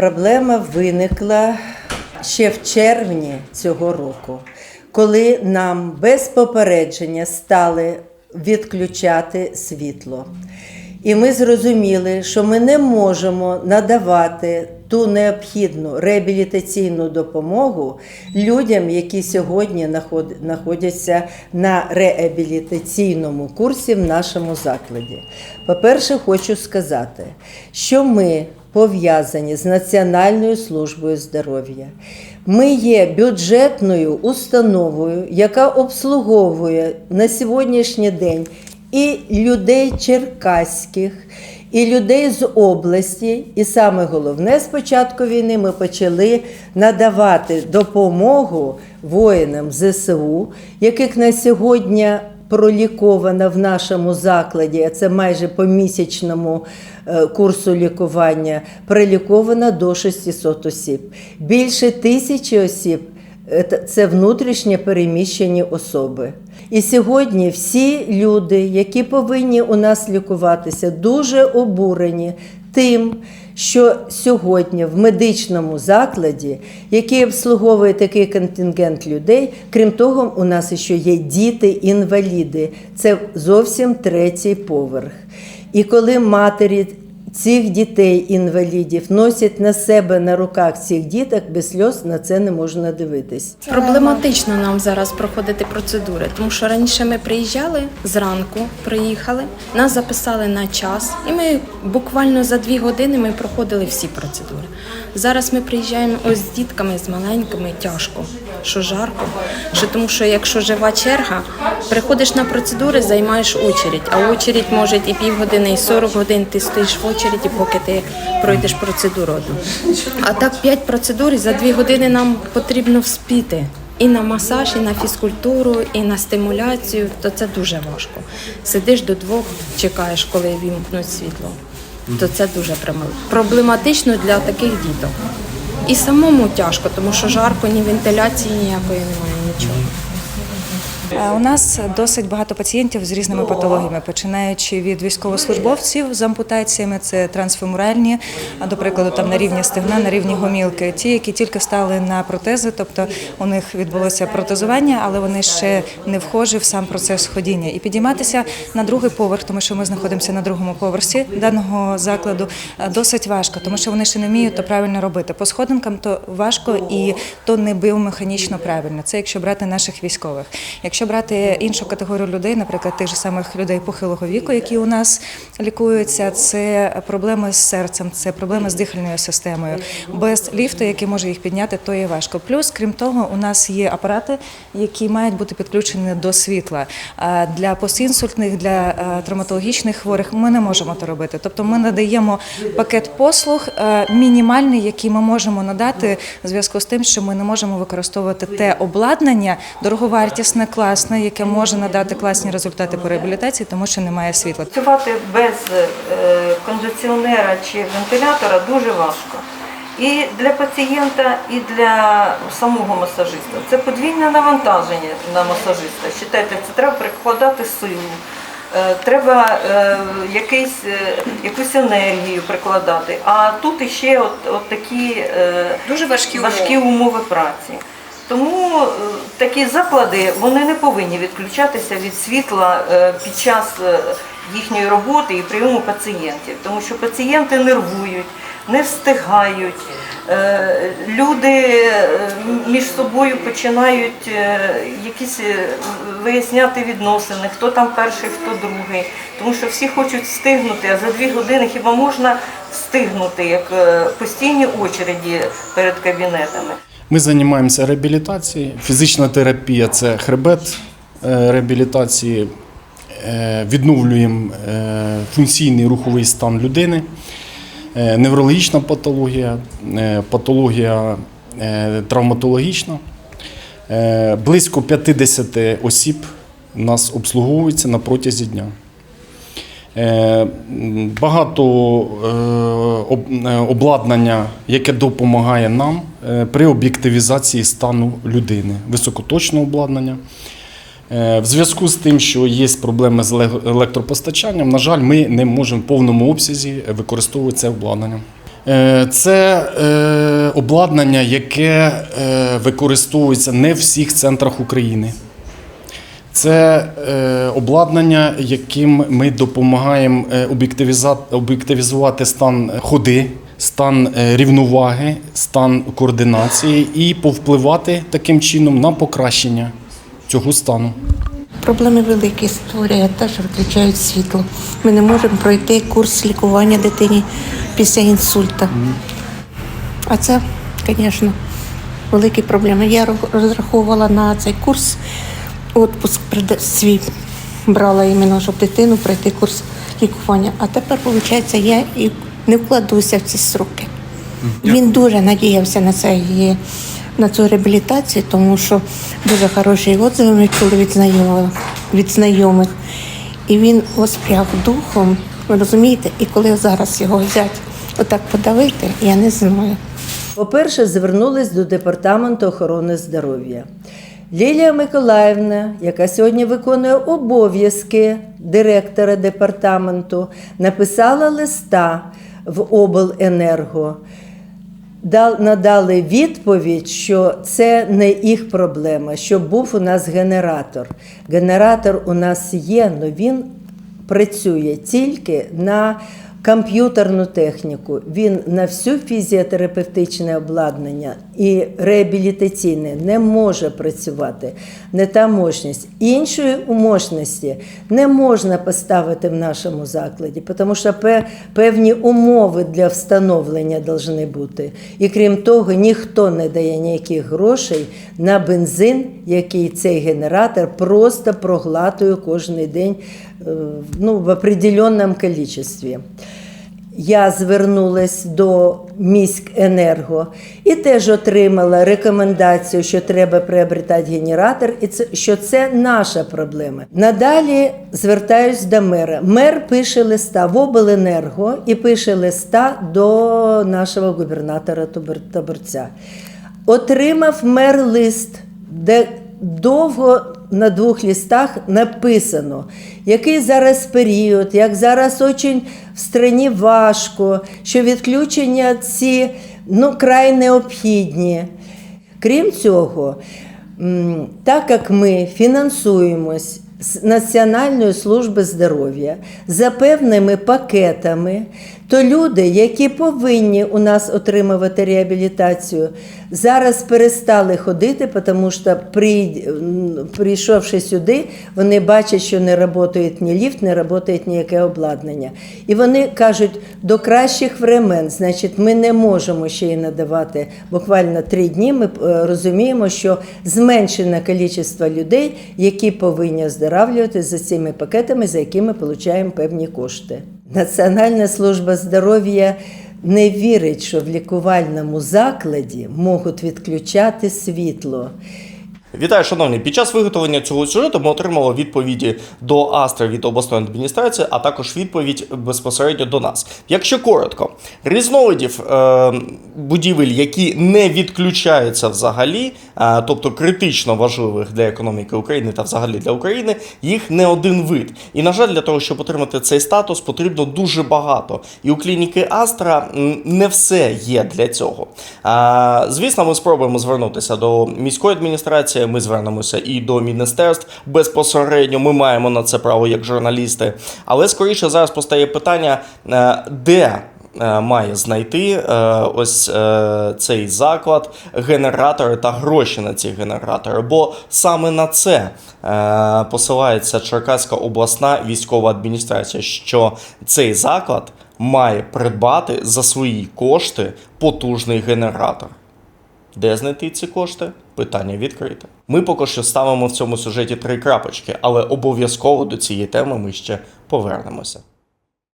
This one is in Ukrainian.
Проблема виникла ще в червні цього року, коли нам без попередження стали відключати світло. І ми зрозуміли, що ми не можемо надавати ту необхідну реабілітаційну допомогу людям, які сьогодні знаходяться на реабілітаційному курсі в нашому закладі. По-перше, хочу сказати, що ми пов'язані з Національною службою здоров'я. Ми є бюджетною установою, яка обслуговує на сьогоднішній день і людей черкаських, і людей з області. І саме головне з початку війни ми почали надавати допомогу воїнам ЗСУ, яких на сьогодні проліковано в нашому закладі, а це майже по місячному е, курсу лікування, проліковано до 600 осіб. Більше тисячі осіб це внутрішньо переміщені особи. І сьогодні всі люди, які повинні у нас лікуватися, дуже обурені тим, що сьогодні в медичному закладі, який обслуговує такий контингент людей, крім того, у нас ще є діти-інваліди. Це зовсім третій поверх. І коли матері цих дітей-інвалідів носять на себе на руках цих діток, без сльоз на це не можна дивитись. Проблематично нам зараз проходити процедури, тому що раніше ми приїжджали зранку, приїхали, нас записали на час, і ми буквально за дві години ми проходили всі процедури. Зараз ми приїжджаємо ось з дітками, з маленькими, тяжко, що жарко. Що тому що якщо жива черга, приходиш на процедури, займаєш очередь, а очередь може і півгодини, і 40 годин ти стоїш в очереді, поки ти пройдеш процедуру. А так 5 процедур і за 2 години нам потрібно вспіти. І на масаж, і на фізкультуру, і на стимуляцію, то це дуже важко. Сидиш до двох, чекаєш, коли вімкнуть світло. То це дуже проблематично для таких діток. І самому тяжко, тому що жарко, ні вентиляції ніякої немає, нічого. Е, У нас досить багато пацієнтів з різними патологіями, починаючи від військовослужбовців з ампутаціями, це трансфемуральні, до прикладу, там на рівні стегна, на рівні гомілки, ті, які тільки стали на протези, тобто у них відбулося протезування, але вони ще не вхожі в сам процес ходіння. І підійматися на другий поверх, тому що ми знаходимося на другому поверсі даного закладу, е, досить важко, тому що вони ще не вміють то правильно робити. По сходинкам то важко і то не біомеханічно правильно. Це якщо брати наших військових. Якщо брати іншу категорію людей, наприклад, тих же самих людей похилого віку, які у нас лікуються, це проблеми з серцем, це проблеми з дихальною системою. Без ліфту, який може їх підняти, то є важко. Плюс, крім того, у нас є апарати, які мають бути підключені до світла. Для постінсультних, для е, травматологічних хворих ми не можемо це робити. Тобто ми надаємо пакет послуг е, мінімальний, який ми можемо надати в зв'язку з тим, що ми не можемо використовувати те обладнання дороговартісне, класне, яке може надати класні результати по реабілітації, тому що немає світла. Працювати без е, кондиціонера чи вентилятора дуже важко. І для пацієнта, і для самого масажиста. Це подвійне навантаження на масажиста. Считайте, це треба прикладати силу, е, треба е, якийсь, якусь енергію прикладати. А тут іще от, от такі Дуже важкі важкі умови праці. Тому е, такі заклади вони не повинні відключатися від світла е, під час е, їхньої роботи і прийому пацієнтів, тому що пацієнти нервують, не встигають. Люди між собою починають якісь виясняти відносини, хто там перший, хто другий. Тому що всі хочуть встигнути, а за дві години хіба можна встигнути, як постійні очереді перед кабінетами. Ми займаємося реабілітацією. Фізична терапія це хребет е, реабілітації. Е, Відновлюємо е, функційний руховий стан людини, неврологічна патологія, патологія травматологічна. Близько 50 осіб нас обслуговується на протязі дня. Е, Багато е, е, обладнання, яке допомагає нам при об'єктивізації стану людини, високоточне обладнання. В зв'язку з тим, що є проблеми з еле- електропостачанням, на жаль, ми не можемо в повному обсязі використовувати це обладнання. Це обладнання, яке використовується не в всіх центрах України. Це е, обладнання, яким ми допомагаємо е, об'єктивізувати стан ходи, стан е, рівноваги, стан координації і повпливати таким чином на покращення цього стану. Проблеми великі створює те, що виключають світло. Ми не можемо пройти курс лікування дитині після інсульта. А це, звісно, великі проблеми. Я ро- розраховувала на цей курс, приде- свій брала іменно, щоб дитину пройти курс лікування. А тепер, виходить, я і не вкладуся в ці сроки. Він дуже надіявся на це і на цю реабілітацію, тому що дуже хороші відзиви ми чули від знайомих, від знайомих. І він воспряг духом, ви розумієте, і коли зараз його взяти, отак подавити, я не знаю. По-перше, звернулись до департаменту охорони здоров'я. Лілія Миколаївна, яка сьогодні виконує обов'язки директора департаменту, написала листа в обленерго. Дал- надали відповідь, що це не їх проблема, що був у нас генератор. Генератор у нас є, але він працює тільки на комп'ютерну техніку. Він на всю фізіотерапевтичне обладнання і реабілітаційне не може працювати. Не та мощність. Іншої мощності не можна поставити в нашому закладі, тому що певні умови для встановлення повинні бути. І крім того, ніхто не дає ніяких грошей на бензин, який цей генератор просто проглатує кожен день е, ну, в определенном количестві. Я звернулась до міськенерго і теж отримала рекомендацію, що треба приобретати генератор, і це що це наша проблема. Надалі звертаюсь до мера. Мер пише листа в обленерго і пише листа до нашого губернатора Таборця. Отримав мер лист, де довго на двох листах написано, який зараз період, як зараз дуже в страні важко, що відключення ці ну, край необхідні. Крім цього, так як ми фінансуємось з Національної служби здоров'я за певними пакетами, то люди, які повинні у нас отримувати реабілітацію, зараз перестали ходити, тому що при, прийшовши сюди, вони бачать, що не працює ні ліфт, не працює ніяке обладнання. І вони кажуть, до кращих времен, значить, ми не можемо ще й надавати буквально три дні. Ми е, розуміємо, що зменшена кількість людей, які повинні оздоравлювати за цими пакетами, за якими ми отримуємо певні кошти. Національна служба здоров'я не вірить, що в лікувальному закладі можуть відключати світло. Вітаю, шановні. Під час виготовлення цього сюжету ми отримали відповіді до Астри від обласної адміністрації, а також відповідь безпосередньо до нас. Якщо коротко, різновидів е, будівель, які не відключаються взагалі, е, тобто критично важливих для економіки України та взагалі для України, їх не один вид. І на жаль, для того, щоб отримати цей статус, потрібно дуже багато. І у клініки Астра не все є для цього. А, звісно, ми спробуємо звернутися до міської адміністрації. Ми звернемося і до міністерств безпосередньо. Ми маємо на це право як журналісти. Але скоріше зараз постає питання, е, де. е, Має знайти е, ось цей заклад, генератори та гроші на ці генератори. Бо саме на це посилається Черкаська обласна військова адміністрація, що цей заклад має придбати за свої кошти потужний генератор. Де знайти ці кошти? Питання відкрите. Ми поки що ставимо в цьому сюжеті три крапочки, але обов'язково до цієї теми ми ще повернемося.